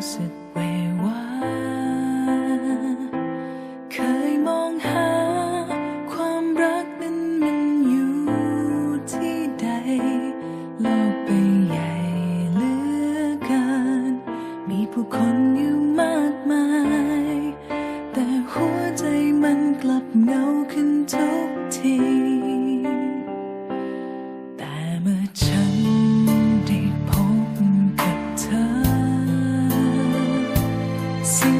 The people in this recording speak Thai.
สึกเววาเคยมองหา ความรักนั้นมันอยู่ที่ใด โลกใบใหญ่เหลือกิน มีผู้คนอยู่มากมาย แต่หัวใจมันกลับเงาขึ้นทุกที See